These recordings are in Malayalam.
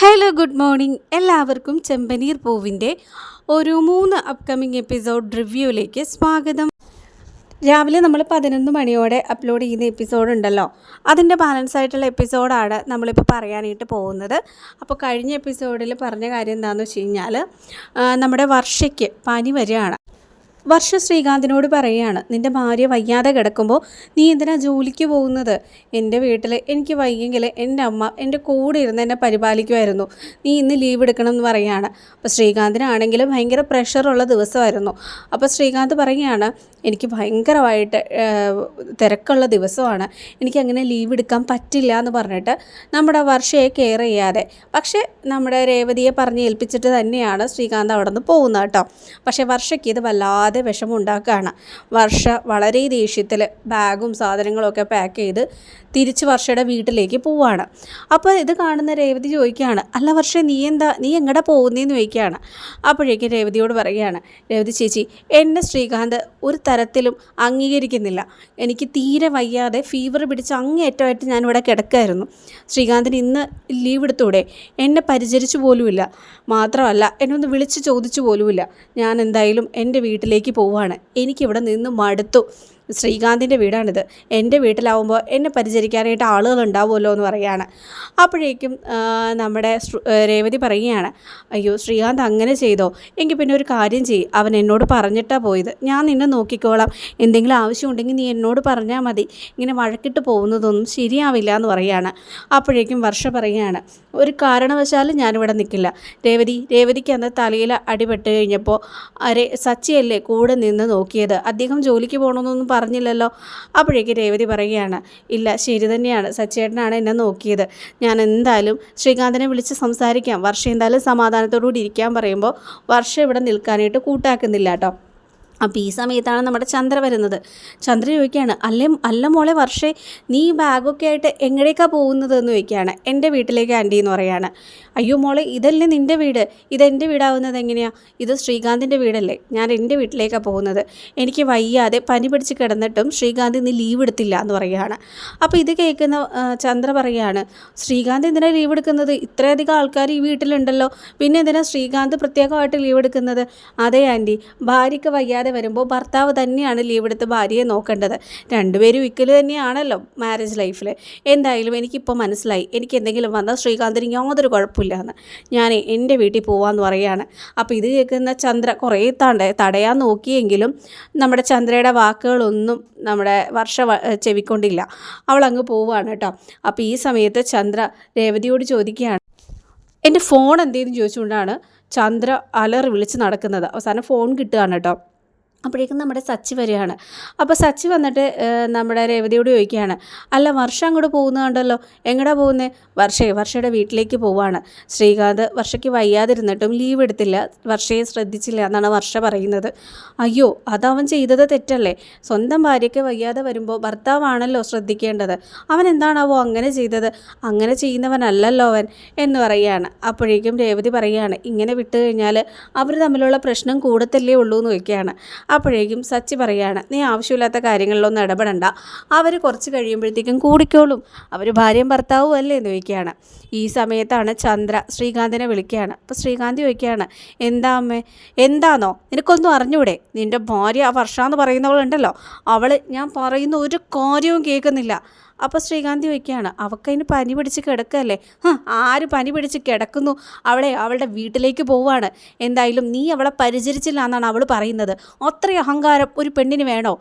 ഹലോ ഗുഡ് മോർണിംഗ് എല്ലാവർക്കും ചെമ്പനീർ പൂവിന്റെ ഒരു മൂന്ന് അപ്കമിങ് എപ്പിസോഡ് റിവ്യൂയിലേക്ക് സ്വാഗതം. രാവിലെ നമ്മൾ പതിനൊന്ന് മണിയോടെ അപ്ലോഡ് ചെയ്യുന്ന എപ്പിസോഡ് ഉണ്ടല്ലോ. അതിന്റെ ബാലൻസ് ആയിട്ടുള്ള എപ്പിസോഡാണ് നമ്മളിപ്പോൾ പറയാനായിട്ട് പോകുന്നത്. അപ്പോൾ കഴിഞ്ഞ എപ്പിസോഡിൽ പറഞ്ഞ കാര്യം എന്താണെന്ന് വെച്ച് കഴിഞ്ഞാൽ നമ്മുടെ വർഷയ്ക്ക് പനി വരികയാണ്. വർഷ ശ്രീകാന്തിനോട് പറയുകയാണ് നിന്റെ ഭാര്യ വയ്യാതെ കിടക്കുമ്പോൾ നീ എന്തിനാ ജോലിക്ക് പോകുന്നത്? എന്റെ വീട്ടിൽ എനിക്ക് വയ്യെങ്കിൽ എന്റെ അമ്മ എന്റെ കൂടെ ഇരുന്ന് എന്നെ പരിപാലിക്കുമായിരുന്നു. നീ ഇന്ന് ലീവ് എടുക്കണം എന്ന് പറയുകയാണ്. അപ്പോൾ ശ്രീകാന്തിനാണെങ്കിൽ ഭയങ്കര പ്രഷറുള്ള ദിവസമായിരുന്നു. അപ്പോൾ ശ്രീകാന്ത് പറയുകയാണ് എനിക്ക് ഭയങ്കരമായിട്ട് തിരക്കുള്ള ദിവസമാണ്. എനിക്ക് അങ്ങനെ ലീവ് എടുക്കാൻ പറ്റില്ല എന്ന് പറഞ്ഞിട്ട് നമ്മുടെ വർഷയെ കെയർ ചെയ്യാതെ. പക്ഷേ നമ്മുടെ രേവതിയെ പറഞ്ഞ് ഏൽപ്പിച്ചിട്ട് തന്നെയാണ് ശ്രീകാന്ത് അവിടെ നിന്ന് പോകുന്നത് കേട്ടോ. പക്ഷേ വർഷയ്ക്ക് ഇത് വല്ലാതെ വിഷമം ഉണ്ടാക്കുകയാണ് വർഷ വളരെ ദേഷ്യത്തിൽ ബാഗും സാധനങ്ങളൊക്കെ പാക്ക് ചെയ്ത് തിരിച്ച് വർഷയുടെ വീട്ടിലേക്ക് പോവാണ്. അപ്പോൾ ഇത് കാണുന്ന രേവതി ചോദിക്കുകയാണ് അല്ല വർഷ നീ എന്താ നീ എങ്ങടെ പോകുന്നതെന്ന് ചോദിക്കുകയാണ്. അപ്പോഴേക്കും രേവതിയോട് പറയുകയാണ് രേവതി ചേച്ചി എന്നെ ശ്രീകാന്ത് ഒരു തരത്തിലും അംഗീകരിക്കുന്നില്ല. എനിക്ക് തീരെ വയ്യാതെ ഫീവർ പിടിച്ച് അങ്ങേറ്റമായിട്ട് ഞാനിവിടെ കിടക്കായിരുന്നു. ശ്രീകാന്തിന് ഇന്ന് ലീവ് എടുത്തൂടെ? എന്നെ പരിചരിച്ചു പോലുമില്ല. മാത്രമല്ല എന്നെ ഒന്ന് വിളിച്ച് ചോദിച്ചു പോലുമില്ല. ഞാൻ എന്തായാലും എന്റെ വീട്ടിലേക്ക് പോവാണ്. എനിക്കിവിടെ നിന്ന് മടുത്തു. ശ്രീകാന്തിന്റെ വീടാണിത്. എന്റെ വീട്ടിലാവുമ്പോൾ എന്നെ പരിചരിക്കാനായിട്ട് ആളുകൾ ഉണ്ടാവുമല്ലോ എന്ന് പറയുകയാണ്. അപ്പോഴേക്കും നമ്മുടെ രേവതി പറയുകയാണ് അയ്യോ ശ്രീകാന്ത് അങ്ങനെ ചെയ്തോ? എങ്കിൽ പിന്നെ ഒരു കാര്യം ചെയ്യ്. അവൻ എന്നോട് പറഞ്ഞിട്ടാണ് പോയത്. ഞാൻ നിന്നെ നോക്കിക്കോളാം. എന്തെങ്കിലും ആവശ്യമുണ്ടെങ്കിൽ നീ എന്നോട് പറഞ്ഞാൽ മതി. ഇങ്ങനെ വഴക്കിട്ട് പോകുന്നതൊന്നും ശരിയാവില്ല എന്ന് പറയുകയാണ്. അപ്പോഴേക്കും വർഷ പറയുകയാണ് ഒരു കാരണവശാലും ഞാനിവിടെ നിൽക്കില്ല. രേവതി രേവതിക്ക് അന്ന് തലയിൽ അടിപെട്ട് കഴിഞ്ഞപ്പോൾ അരെ സച്ചിയല്ലേ കൂടെ നിന്ന് നോക്കിയത്? അദ്ദേഹം ജോലിക്ക് പോകണമെന്നൊന്നും പറഞ്ഞില്ലല്ലോ. അപ്പോഴേക്ക് രേവതി പറയുകയാണ് ഇല്ല ശരി തന്നെയാണ്. സച്ചേട്ടനാണ് എന്നെ നോക്കിയത്. ഞാൻ എന്തായാലും ശ്രീകാന്തിനെ വിളിച്ച് സംസാരിക്കാം. വർഷ എന്തായാലും സമാധാനത്തോടു കൂടി ഇരിക്കാൻ പറയുമ്പോൾ വർഷ ഇവിടെ നിൽക്കാനായിട്ട് കൂട്ടാക്കുന്നില്ല കേട്ടോ. അപ്പോൾ ഈ സമയത്താണ് നമ്മുടെ ചന്ദ്ര വരുന്നത്. ചന്ദ്ര ചോദിക്കുകയാണ് അല്ലേ അല്ല മോളെ വർഷേ നീ ബാഗൊക്കെ ആയിട്ട് എങ്ങടേക്കാണ് പോകുന്നത്? എന്ന് ചോദിക്കുകയാണ്. എന്റെ വീട്ടിലേക്ക് ആന്റി എന്ന് പറയുകയാണ് അയ്യോ മോളെ ഇതല്ലേ നിന്റെ വീട്? ഇതെന്റെ വീടാവുന്നത് എങ്ങനെയാണ് ഇത് ശ്രീകാന്തിന്റെ വീടല്ലേ? ഞാൻ എന്റെ വീട്ടിലേക്കാണ് പോകുന്നത്. എനിക്ക് വയ്യാതെ പനി പിടിച്ച് കിടന്നിട്ടും ശ്രീകാന്ത് ഇന്ന് ലീവ് എടുത്തില്ല എന്ന് പറയുകയാണ് അപ്പോൾ ഇത് കേൾക്കുന്ന ചന്ദ്ര പറയുകയാണ് ശ്രീകാന്ത് എന്തിനാണ് ലീവ് എടുക്കുന്നത്? ഇത്രയധികം ആൾക്കാർ ഈ വീട്ടിലുണ്ടല്ലോ. പിന്നെ എന്തിനാണ് ശ്രീകാന്ത് പ്രത്യേകമായിട്ട് ലീവ് എടുക്കുന്നത്? അതേ ആന്റി ഭാര്യയ്ക്ക് വയ്യാതെ വരുമ്പോൾ ഭർത്താവ് തന്നെയാണ് ലീവ് എടുത്ത് ഭാര്യയെ നോക്കേണ്ടത്. രണ്ടുപേരും ഇക്കൽ തന്നെയാണല്ലോ മാരേജ് ലൈഫിൽ എന്തായാലും എനിക്കിപ്പോൾ മനസ്സിലായി. എനിക്ക് എന്തെങ്കിലും വന്നാൽ ശ്രീകാന്തിന് യാതൊരു കുഴപ്പമില്ല എന്ന് ഞാൻ എന്റെ വീട്ടിൽ പോവാമെന്ന് പറയുകയാണ്. അപ്പോൾ ഇത് കേൾക്കുന്ന ചന്ദ്ര കുറേ തട തടയാൻ നോക്കിയെങ്കിലും നമ്മുടെ ചന്ദ്രയുടെ വാക്കുകളൊന്നും നമ്മുടെ വർഷ ചെവിക്കൊണ്ടില്ല. അവൾ അങ്ങ് പോവുകയാണ് കേട്ടോ. അപ്പോൾ ഈ സമയത്ത് ചന്ദ്ര രേവതിയോട് ചോദിക്കുകയാണ്. എന്റെ ഫോൺ എന്തേലും ചോദിച്ചുകൊണ്ടാണ് ചന്ദ്ര അലറി വിളിച്ച് നടക്കുന്നത്. അവസാനം ഫോൺ കിട്ടുകയാണ് കേട്ടോ. അപ്പോഴേക്കും നമ്മുടെ സച്ചി വരികയാണ്. അപ്പോൾ സച്ചി വന്നിട്ട് നമ്മുടെ രേവതിയോട് ചോദിക്കുകയാണ് അല്ല വർഷ അങ്ങോട്ട് പോകുന്നതുണ്ടല്ലോ എങ്ങടാ പോകുന്നത് വർഷയെ വർഷയുടെ വീട്ടിലേക്ക് പോവാണ്. ശ്രീകാന്ത് വർഷയ്ക്ക് വയ്യാതിരുന്നിട്ടും ലീവ് എടുത്തില്ല. വർഷയെ ശ്രദ്ധിച്ചില്ല എന്നാണ് വർഷ പറയുന്നത്. അയ്യോ അതവൻ ചെയ്തത് തെറ്റല്ലേ? സ്വന്തം ഭാര്യയ്ക്ക് വയ്യാതെ വരുമ്പോൾ ഭർത്താവാണല്ലോ ശ്രദ്ധിക്കേണ്ടത്. അവൻ എന്താണാവോ അങ്ങനെ ചെയ്തത്? അങ്ങനെ ചെയ്യുന്നവനല്ലല്ലോ അവൻ എന്ന് പറയുകയാണ്. അപ്പോഴേക്കും രേവതി പറയുകയാണ് ഇങ്ങനെ വിട്ടു കഴിഞ്ഞാൽ അവർ തമ്മിലുള്ള പ്രശ്നം കൂടത്തല്ലേ ഉള്ളൂ എന്ന് വയ്ക്കുകയാണ് അപ്പോഴേക്കും സച്ചി പറയാണ് നീ ആവശ്യമില്ലാത്ത കാര്യങ്ങളിലൊന്നും ഇടപെടണ്ട. അവർ കുറച്ച് കഴിയുമ്പോഴത്തേക്കും കൂടിക്കോളും. അവർ ഭാര്യയും ഭർത്താവും അല്ലേ? എന്ന് ചോദിക്കുകയാണ്. ഈ സമയത്താണ് ചന്ദ്ര ശ്രീകാന്തിനെ വിളിക്കുകയാണ്. അപ്പോൾ ശ്രീകാന്ത് ചോദിക്കുകയാണ് എന്താ അമ്മേ? എന്താണോ നിനക്കൊന്നും അറിഞ്ഞൂടെ? നിന്റെ ഭാര്യ വർഷ എന്ന് പറയുന്നവളുണ്ടല്ലോ. അവൾ ഞാൻ പറയുന്ന ഒരു കാര്യവും കേൾക്കുന്നില്ല. അപ്പോൾ ശ്രീകാന്തി ചോദിക്കുകയാണ് അവക്കതിന് പനി പിടിച്ച് കിടക്കല്ലേ? ആര് പനി പിടിച്ച് കിടക്കുന്നു? അവളെ അവളുടെ വീട്ടിലേക്ക് പോവാണ്. എന്തായാലും നീ അവളെ പരിചരിച്ചില്ല എന്നാണ് അവൾ പറയുന്നത്. അത്രയും അഹങ്കാരം ഒരു പെണ്ണിന് വേണോ?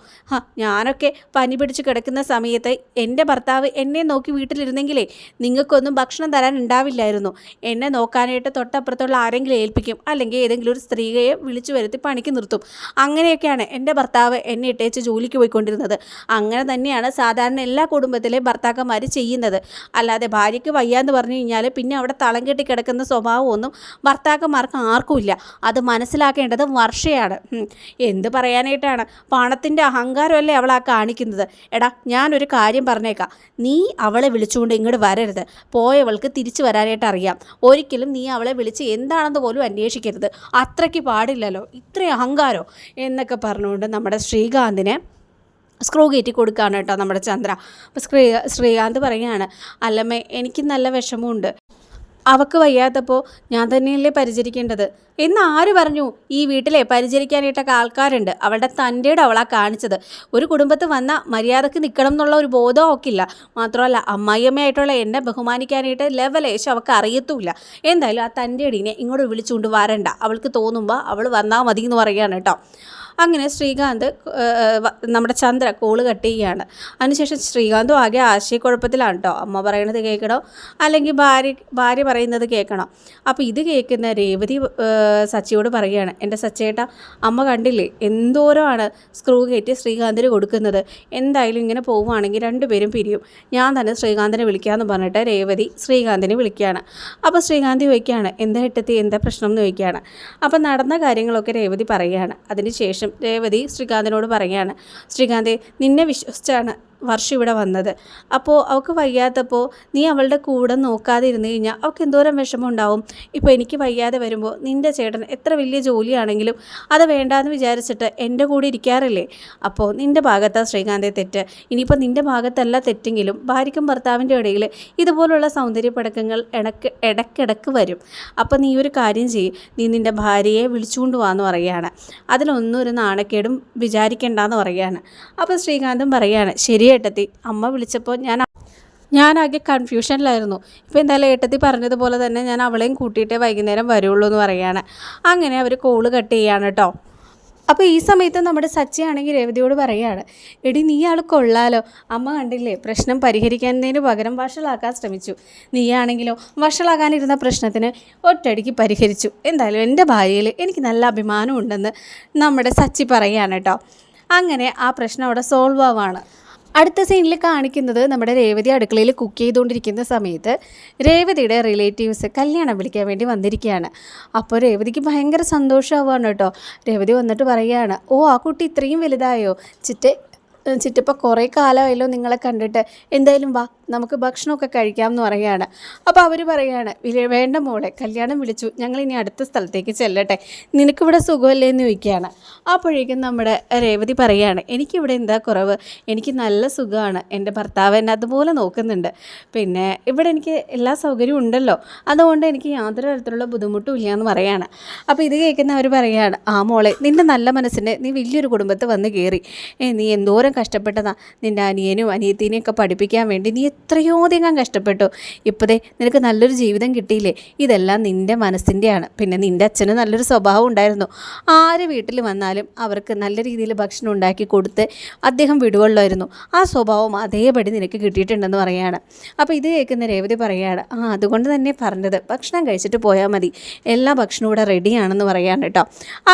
ഞാനൊക്കെ പനി പിടിച്ച് കിടക്കുന്ന സമയത്ത് എന്റെ ഭർത്താവ് എന്നെ നോക്കി വീട്ടിലിരുന്നെങ്കിലേ നിങ്ങൾക്കൊന്നും ഭക്ഷണം തരാൻ ഉണ്ടാവില്ലായിരുന്നു. എന്നെ നോക്കാനായിട്ട് തൊട്ടപ്പുറത്തുള്ള ആരെങ്കിലും ഏൽപ്പിക്കും. അല്ലെങ്കിൽ ഏതെങ്കിലും ഒരു സ്ത്രീയെ വിളിച്ചു വരുത്തി പണിക്ക് നിർത്തും. അങ്ങനെയൊക്കെയാണ് എന്റെ ഭർത്താവ് എന്നെ ഇട്ടേച്ച് ജോലിക്ക് പോയിക്കൊണ്ടിരുന്നത്. അങ്ങനെ തന്നെയാണ് സാധാരണ എല്ലാ കുടുംബത്തിലെ ഭർത്താക്കന്മാർ ചെയ്യുന്നത്. അല്ലാതെ ഭാര്യയ്ക്ക് വയ്യാന്ന് പറഞ്ഞു കഴിഞ്ഞാൽ പിന്നെ അവിടെ തളം കെട്ടി കിടക്കുന്ന സ്വഭാവമൊന്നും ഭർത്താക്കന്മാർക്ക് ആർക്കുമില്ല. അത് മനസ്സിലാക്കേണ്ടത് വർഷയാണ്. എന്ത് പറയാനായിട്ടാണ്? പണത്തിന്റെ അഹങ്കാരമല്ലേ അവൾ ആ കാണിക്കുന്നത്. എടാ ഞാനൊരു കാര്യം പറഞ്ഞേക്കാം. നീ അവളെ വിളിച്ചുകൊണ്ട് ഇങ്ങോട്ട് വരരുത്. പോയവൾക്ക് തിരിച്ചു വരാനായിട്ട് അറിയാം. ഒരിക്കലും നീ അവളെ വിളിച്ച് എന്താണെന്ന് പോലും അന്വേഷിക്കരുത്. അത്രയ്ക്ക് പാടില്ലല്ലോ. ഇത്രയും അഹങ്കാരോ എന്നൊക്കെ പറഞ്ഞുകൊണ്ട് നമ്മുടെ ശ്രീകാന്തിനെ സ്ക്രൂ കയറ്റി കൊടുക്കുകയാണ് കേട്ടോ നമ്മുടെ ചന്ദ്ര. അപ്പോൾ ശ്രീ ശ്രീകാന്ത് പറയുകയാണ് അല്ലമ്മേ എനിക്ക് നല്ല വിഷമമുണ്ട്. അവക്ക് വയ്യാത്തപ്പോൾ ഞാൻ തന്നെയല്ലേ പരിചരിക്കേണ്ടത്? എന്ന് ആര് പറഞ്ഞു? ഈ വീട്ടിലെ പരിചരിക്കാനായിട്ടൊക്കെ ആൾക്കാരുണ്ട്. അവളുടെ തന്റെയുടെ അവളാ കാണിച്ചത്. ഒരു കുടുംബത്ത് വന്ന മര്യാദയ്ക്ക് നിൽക്കണം എന്നുള്ള ഒരു ബോധം ഒക്കില്ല മാത്രമല്ല അമ്മായിയമ്മയായിട്ടുള്ള എന്നെ ബഹുമാനിക്കാനായിട്ട് ലെവലേശം അവൾക്ക് അറിയത്തുമില്ല. എന്തായാലും ആ തന്റെ ഇടീനെ ഇങ്ങോട്ട് വിളിച്ചുകൊണ്ട് വരണ്ട. അവൾക്ക് തോന്നുമ്പോൾ അവൾ വന്നാൽ മതി എന്ന് പറയുകയാണ് കേട്ടോ. അങ്ങനെ ശ്രീകാന്ത് നമ്മുടെ ചന്ദ്ര കോൾ കട്ട് ചെയ്യുകയാണ് അതിനുശേഷം ശ്രീകാന്തും ആകെ ആശയക്കുഴപ്പത്തിലാണ് കേട്ടോ. അമ്മ പറയണത് കേൾക്കണോ? അല്ലെങ്കിൽ ഭാര്യ ഭാര്യ പറയുന്നത് കേൾക്കണോ? അപ്പോൾ ഇത് കേൾക്കുന്ന രേവതി സച്ചിയോട് പറയുകയാണ് എന്റെ സച്ചേട്ട അമ്മ കണ്ടില്ലേ? എന്തോരമാണ് സ്ക്രൂ കയറ്റി ശ്രീകാന്തിന് കൊടുക്കുന്നത്. എന്തായാലും ഇങ്ങനെ പോവുകയാണെങ്കിൽ രണ്ടുപേരും പിരിയും. ഞാൻ തന്നെ ശ്രീകാന്തിനെ വിളിക്കാമെന്ന് പറഞ്ഞിട്ട് രേവതി ശ്രീകാന്തിനെ വിളിക്കുകയാണ്. അപ്പോൾ ശ്രീകാന്തി ചോദിക്കുകയാണ് എന്താ ഇട്ടത്തി എന്താ പ്രശ്നം? എന്ന് ചോദിക്കുകയാണ്. അപ്പോൾ നടന്ന കാര്യങ്ങളൊക്കെ രേവതി പറയുകയാണ്. അതിനുശേഷം രേവതി ശ്രീകാന്തിനോട് പറയുകയാണ് ശ്രീകാന്തി നിന്നെ വിശ്വസിച്ചാണ് വർഷം ഇവിടെ വന്നത്. അപ്പോൾ അവൾക്ക് വയ്യാത്തപ്പോൾ നീ അവളുടെ കൂടെ നോക്കാതെ ഇരുന്ന് കഴിഞ്ഞാൽ അവൾക്ക് എന്തോരം വിഷമം ഉണ്ടാവും. ഇപ്പോൾ എനിക്ക് വയ്യാതെ വരുമ്പോൾ നിന്റെ ചേട്ടൻ എത്ര വലിയ ജോലിയാണെങ്കിലും അത് വേണ്ടാന്ന് വിചാരിച്ചിട്ട് എന്റെ കൂടെ ഇരിക്കാറില്ലേ? അപ്പോൾ നിന്റെ ഭാഗത്താ ശ്രീകാന്തെ തെറ്റ്. ഇനിയിപ്പോൾ നിന്റെ ഭാഗത്തല്ല തെറ്റെങ്കിലും ഭാര്യയ്ക്കും ഭർത്താവിന്റെ ഇടയിൽ ഇതുപോലുള്ള സൗന്ദര്യ പടക്കങ്ങൾ ഇടയ്ക്ക് ഇടക്കിടക്ക് വരും. അപ്പോൾ നീ ഒരു കാര്യം ചെയ്യും. നീ നിന്റെ ഭാര്യയെ വിളിച്ചുകൊണ്ട് വാന്ന് പറയുകയാണ്. അതിലൊന്നും ഒരു നാണക്കേടും വിചാരിക്കേണ്ടെന്ന് പറയുകയാണ്. അപ്പോൾ ശ്രീകാന്തും പറയുകയാണ് ശരി ഏട്ടത്തി. അമ്മ വിളിച്ചപ്പോൾ ഞാൻ ഞാനാകെ കൺഫ്യൂഷനിലായിരുന്നു ഇപ്പോൾ എന്തായാലും ഏട്ടത്തി പറഞ്ഞതുപോലെ തന്നെ ഞാൻ അവളെയും കൂട്ടിയിട്ടേ വൈകുന്നേരം വരുള്ളൂ എന്ന് പറയുകയാണ്. അങ്ങനെ അവർ കോൾ കട്ട് ചെയ്യാണ് കേട്ടോ അപ്പോൾ ഈ സമയത്ത് നമ്മുടെ സച്ചയാണെങ്കിൽ രേവതിയോട് പറയുകയാണ് എടി നീ ആൾ കൊള്ളാലോ. അമ്മ കണ്ടില്ലേ പ്രശ്നം പരിഹരിക്കുന്നതിന് പകരം വഷളാക്കാൻ ശ്രമിച്ചു. നീയാണെങ്കിലോ വഷളാകാനിരുന്ന പ്രശ്നത്തിന് ഒറ്റയടിക്ക് പരിഹരിച്ചു. എന്തായാലും എന്റെ ഭാര്യയിൽ എനിക്ക് നല്ല അഭിമാനമുണ്ടെന്ന് നമ്മുടെ സച്ചി പറയുകയാണ് കേട്ടോ അങ്ങനെ ആ പ്രശ്നം അവിടെ സോൾവ് ആവാണ്. അടുത്ത സീനിൽ കാണിക്കുന്നത് നമ്മുടെ രേവതി അടുക്കളയിൽ കുക്ക് ചെയ്തുകൊണ്ടിരിക്കുന്ന സമയത്ത് രേവതിയുടെ റിലേറ്റീവ്സ് കല്യാണം വിളിക്കാൻ വേണ്ടി വന്നിരിക്കുകയാണ്. അപ്പോൾ രേവതിക്ക് ഭയങ്കര സന്തോഷമാവാണ് കേട്ടോ. രേവതി വന്നിട്ട് പറയുകയാണ് ഓ ആ കുട്ടി ഇത്രയും വലുതായോ? ചിറ്റ ചിറ്റപ്പ കുറേ കാലമായല്ലോ നിങ്ങളെ കണ്ടിട്ട്. എന്തായാലും വാ നമുക്ക് ഭക്ഷണമൊക്കെ കഴിക്കാം എന്ന് പറയുകയാണ്. അപ്പോൾ അവർ പറയുകയാണ് "വില- വേണ്ട മോളെ കല്യാണം വിളിച്ചു. ഞങ്ങൾ ഇനി അടുത്ത സ്ഥലത്തേക്ക് ചെല്ലട്ടെ. നിനക്കിവിടെ സുഖമല്ലേ? എന്ന് ചോദിക്കുകയാണ്. അപ്പോഴേക്കും നമ്മുടെ രേവതി പറയുകയാണ് എനിക്കിവിടെ എന്താ കുറവ്? എനിക്ക് നല്ല സുഖമാണ്. എന്റെ ഭർത്താവ് എന്നെ അതുപോലെ നോക്കുന്നുണ്ട്. പിന്നെ ഇവിടെ എനിക്ക് എല്ലാ സൗകര്യവും ഉണ്ടല്ലോ. അതുകൊണ്ട് എനിക്ക് യാതൊരു തരത്തിലുള്ള ബുദ്ധിമുട്ടും ഇല്ല എന്ന് പറയാണ് അപ്പോൾ ഇത് കേൾക്കുന്നവർ പറയുകയാണ് ആ മോളെ നിന്റെ നല്ല മനസ്സിന്റെ നീ വലിയൊരു കുടുംബത്ത് വന്ന് കയറി. നീ എന്തോരം കഷ്ടപ്പെട്ടതാ. നിന്റെ അനിയനും അനിയത്തിനെയും ഒക്കെ പഠിപ്പിക്കാൻ വേണ്ടി നീ എത്രയോ അധികം കഷ്ടപ്പെട്ടു. ഇപ്പോഴേ നിനക്ക് നല്ലൊരു ജീവിതം കിട്ടിയില്ലേ? ഇതെല്ലാം നിന്റെ മനസ്സിന്റെയാണ് പിന്നെ നിന്റെ അച്ഛന് നല്ലൊരു സ്വഭാവം ഉണ്ടായിരുന്നു. ആര് വീട്ടിൽ വന്നാലും അവർക്ക് നല്ല രീതിയിൽ ഭക്ഷണം ഉണ്ടാക്കി കൊടുത്ത് അദ്ദേഹം വിടുവള്ളായിരുന്നു ആ സ്വഭാവം അതേപടി നിനക്ക് കിട്ടിയിട്ടുണ്ടെന്ന് പറയാണ് അപ്പോൾ ഇത് കേൾക്കുന്ന രേവതി പറയുകയാണ് ആ അതുകൊണ്ട് തന്നെ പറഞ്ഞത്. ഭക്ഷണം കഴിച്ചിട്ട് പോയാൽ മതി. എല്ലാ ഭക്ഷണവും ഇവിടെ റെഡിയാണെന്ന് പറയാണ് കേട്ടോ.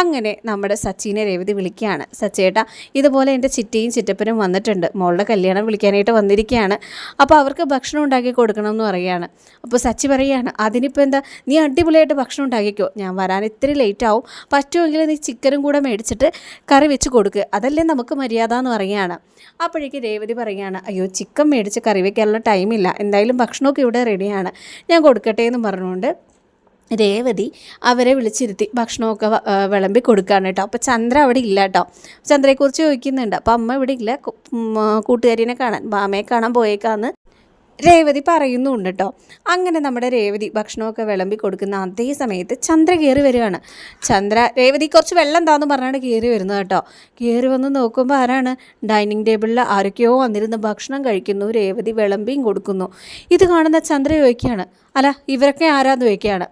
അങ്ങനെ നമ്മുടെ സച്ചിനെ രേവതി വിളിക്കുകയാണ്. സച്ചേട്ടാ ഇതുപോലെ എന്റെ ചിറ്റയും ചിറ്റപ്പനും വന്നിട്ടുണ്ട്. മോളുടെ കല്യാണം വിളിക്കാനായിട്ട് വന്നിരിക്കുകയാണ്. അപ്പോൾ അവർക്ക് ഭക്ഷണം ഉണ്ടാക്കി കൊടുക്കണം എന്ന് പറയുകയാണ്. അപ്പോൾ സച്ചി പറയുകയാണ് അതിനിപ്പോൾ എന്താ? നീ അടിപൊളിയായിട്ട് ഭക്ഷണം ഉണ്ടാക്കിക്കോ. ഞാൻ വരാൻ ഇത്തിരി ലേറ്റ് ആവും. പറ്റുമെങ്കിൽ നീ ചിക്കനും കൂടെ മേടിച്ചിട്ട് കറി വെച്ച് കൊടുക്കുക അതല്ലേ നമുക്ക് മര്യാദ എന്ന് പറയുകയാണ്. അപ്പോഴേക്ക് രേവതി പറയുകയാണ് അയ്യോ ചിക്കൻ മേടിച്ച് കറി വയ്ക്കാനുള്ള ടൈമില്ല എന്തായാലും ഭക്ഷണമൊക്കെ ഇവിടെ റെഡിയാണ് ഞാൻ കൊടുക്കട്ടെ എന്ന് പറഞ്ഞുകൊണ്ട് രേവതി അവരെ വിളിച്ചിരുത്തി ഭക്ഷണമൊക്കെ വിളമ്പി കൊടുക്കുകയാണ് കേട്ടോ. അപ്പോൾ ചന്ദ്ര അവിടെ ഇല്ല കേട്ടോ. ചന്ദ്രയെക്കുറിച്ച് ചോദിക്കുന്നുണ്ട്. അപ്പോൾ അമ്മ ഇവിടെ ഇല്ല. കൂട്ടുകാരിനെ കാണാൻ ബാമയെ കാണാൻ പോയേക്കാന്ന് രേവതി പറയുന്നുണ്ട് കേട്ടോ അങ്ങനെ നമ്മുടെ രേവതി ഭക്ഷണമൊക്കെ വിളമ്പി കൊടുക്കുന്ന അതേ സമയത്ത് ചന്ദ്ര കയറി വരികയാണ്. ചന്ദ്ര രേവതി കുറച്ച് വെള്ളം എന്താന്ന് പറഞ്ഞാണ് കയറി വരുന്നത് കേട്ടോ കയറി വന്ന് നോക്കുമ്പോൾ ആരാണ്? ഡൈനിങ് ടേബിളിൽ ആരൊക്കെയോ വന്നിരുന്ന് ഭക്ഷണം കഴിക്കുന്നു രേവതി വിളമ്പിയും കൊടുക്കുന്നു. ഇത് കാണുന്ന ചന്ദ്ര ചോദിക്കുകയാണ് അല്ല ഇവരൊക്കെ ആരാന്ന് ചോദിക്കുകയാണ്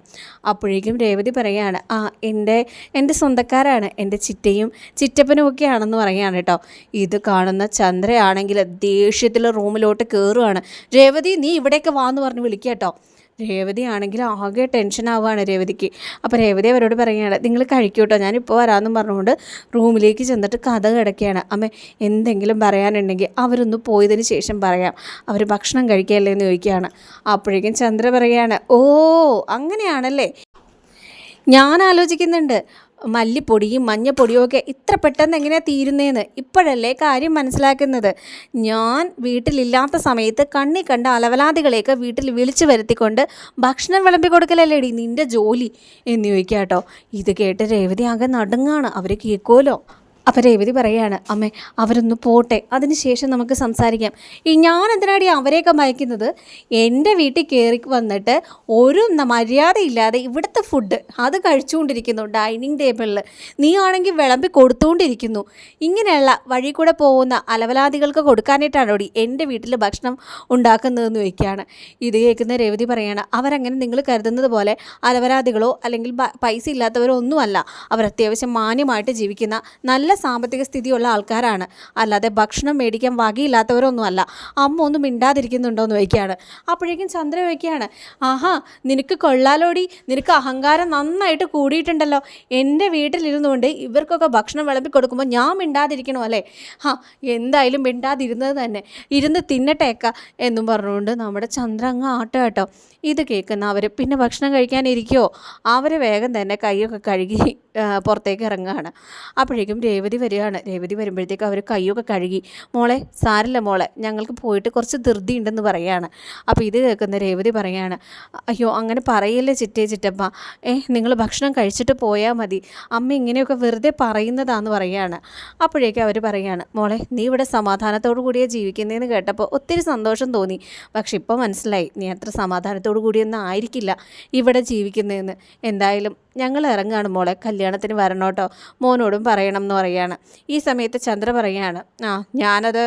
അപ്പോഴേക്കും രേവതി പറയുകയാണ് ആ എന്റെ എന്റെ സ്വന്തക്കാരാണ് എന്റെ ചിറ്റയും ചിറ്റപ്പനും ഒക്കെ ആണെന്ന് പറയുകയാണ് കേട്ടോ. ഇത് കാണുന്ന ചന്ദ്രയാണെങ്കിൽ ദേഷ്യത്തിൽ റൂമിലോട്ട് കയറുകയാണ് രേവതി നീ ഇവിടേക്ക് വാന്ന് പറഞ്ഞ് വിളിക്കുക കേട്ടോ. രേവതി ആണെങ്കിൽ ആകെ ടെൻഷൻ ആവുകയാണ് രേവതിക്ക്. അപ്പോൾ രേവതി അവരോട് പറയുകയാണ് നിങ്ങൾ കഴിക്കൂട്ടോ ഞാനിപ്പോൾ വരാമെന്നും പറഞ്ഞുകൊണ്ട് റൂമിലേക്ക് ചെന്നിട്ട് കഥ കിടക്കുകയാണ്. അമ്മ എന്തെങ്കിലും പറയാനുണ്ടെങ്കിൽ അവരൊന്ന് പോയതിന് ശേഷം പറയാം. അവർ ഭക്ഷണം കഴിക്കുകയല്ലേ എന്ന് ചോദിക്കുകയാണ്. അപ്പോഴേക്കും ചന്ദ്ര പറയുകയാണ് ഓ അങ്ങനെയാണല്ലേ? ഞാൻ ആലോചിക്കുന്നുണ്ട് മല്ലിപ്പൊടിയും മഞ്ഞപ്പൊടിയും ഒക്കെ ഇത്ര പെട്ടെന്ന് എങ്ങനെയാണ് തീരുന്നതെന്ന് ഇപ്പോഴല്ലേ കാര്യം മനസ്സിലാക്കുന്നത്. ഞാൻ വീട്ടിലില്ലാത്ത സമയത്ത് കണ്ണി കണ്ട അലവലാദികളെയൊക്കെ വീട്ടിൽ വിളിച്ചു വരുത്തിക്കൊണ്ട് ഭക്ഷണം വിളമ്പി കൊടുക്കലല്ലേടി നിന്റെ ജോലി? എന്ന് ചോദിക്കാം കേട്ടോ ഇത് കേട്ട് രേവതി ആകെ നടുങ്ങാണ്. അവർ കേൾക്കുമല്ലോ അപ്പം രേവതി പറയാണ് അമ്മേ അവരൊന്ന് പോട്ടെ അതിനുശേഷം നമുക്ക് സംസാരിക്കാം. ഈ ഞാൻ എന്തിനാടി അവരെയൊക്കെ മയക്കുന്നത്? എന്റെ വീട്ടിൽ കയറി വന്നിട്ട് ഒരു മര്യാദയില്ലാതെ ഇവിടുത്തെ ഫുഡ് അത് കഴിച്ചുകൊണ്ടിരിക്കുന്നു ഡൈനിങ് ടേബിളിൽ നീ ആണെങ്കിൽ വിളമ്പി കൊടുത്തുകൊണ്ടിരിക്കുന്നു ഇങ്ങനെയുള്ള വഴി കൂടെ പോകുന്ന അലവലാദികൾക്ക് കൊടുക്കാനായിട്ടാണോടി എന്റെ വീട്ടിൽ ഭക്ഷണം ഉണ്ടാക്കുന്നതെന്ന് ചോദിക്കുകയാണ്. ഇത് കേൾക്കുന്ന രേവതി പറയാണ് അവരങ്ങനെ നിങ്ങൾ കരുതുന്നത് പോലെ അലവലാദികളോ അല്ലെങ്കിൽ പൈസ ഇല്ലാത്തവരോ ഒന്നുമല്ല. അവർ അത്യാവശ്യം മാന്യമായിട്ട് ജീവിക്കുന്ന നല്ല സാമ്പത്തിക സ്ഥിതിയുള്ള ആൾക്കാരാണ്. അല്ലാതെ ഭക്ഷണം മേടിക്കാൻ വകയില്ലാത്തവരൊന്നുമല്ല. അമ്മ ഒന്നും മിണ്ടാതിരിക്കുന്നുണ്ടോ എന്ന് ചോദിക്കുകയാണ്. അപ്പോഴേക്കും ചന്ദ്ര ചോദിക്കുകയാണ് ആഹാ നിനക്ക് കൊള്ളാലോടി. നിനക്ക് അഹങ്കാരം നന്നായിട്ട് കൂടിയിട്ടുണ്ടല്ലോ. എന്റെ വീട്ടിലിരുന്നുകൊണ്ട് ഇവർക്കൊക്കെ ഭക്ഷണം വിളമ്പി കൊടുക്കുമ്പോൾ ഞാൻ മിണ്ടാതിരിക്കണോ അല്ലേ? ഹാ എന്തായാലും മിണ്ടാതിരുന്നത് തന്നെ. ഇരുന്ന് തിന്നട്ടേക്ക എന്നും പറഞ്ഞുകൊണ്ട് നമ്മുടെ ചന്ദ്ര അങ്ങ് ആട്ടോ കേട്ടോ. ഇത് കേൾക്കുന്ന അവർ പിന്നെ ഭക്ഷണം കഴിക്കാനിരിക്കുമോ അവർ വേഗം തന്നെ കൈയൊക്കെ കഴുകി പുറത്തേക്ക് ഇറങ്ങുകയാണ്. അപ്പോഴേക്കും രേവതി വരികയാണ്. രേവതി വരുമ്പോഴത്തേക്ക് അവർ കൈയൊക്കെ കഴുകി മോളെ സാരില്ല മോളെ ഞങ്ങൾക്ക് പോയിട്ട് കുറച്ച് ധൃതി ഉണ്ടെന്ന് പറയുകയാണ് അപ്പോൾ ഇത് കേൾക്കുന്ന രേവതി പറയുകയാണ് അയ്യോ അങ്ങനെ പറയല്ലേ ചിറ്റേ ചിറ്റപ്പ. ഏ നിങ്ങൾ ഭക്ഷണം കഴിച്ചിട്ട് പോയാൽ മതി. അമ്മ ഇങ്ങനെയൊക്കെ വെറുതെ പറയുന്നതാന്ന് പറയുകയാണ് അപ്പോഴേക്കും അവർ പറയുകയാണ് മോളെ നീ ഇവിടെ സമാധാനത്തോടു കൂടിയേ ജീവിക്കുന്നതെന്ന് കേട്ടപ്പോൾ ഒത്തിരി സന്തോഷം തോന്നി. പക്ഷെ ഇപ്പോൾ മനസ്സിലായി നീ അത്ര സമാധാനത്തോടു കൂടിയൊന്നും ആയിരിക്കില്ല ഇവിടെ ജീവിക്കുന്നതെന്ന് എന്തായാലും ഞങ്ങൾ ഇറങ്ങുകയാണ് മോളെ കല്യാണത്തിന് വരണോട്ടോ. മോനോടും പറയണം എന്ന് പറയുകയാണ്. ഈ സമയത്ത് ചന്ദ്ര പറയുകയാണ് ആ ഞാനത്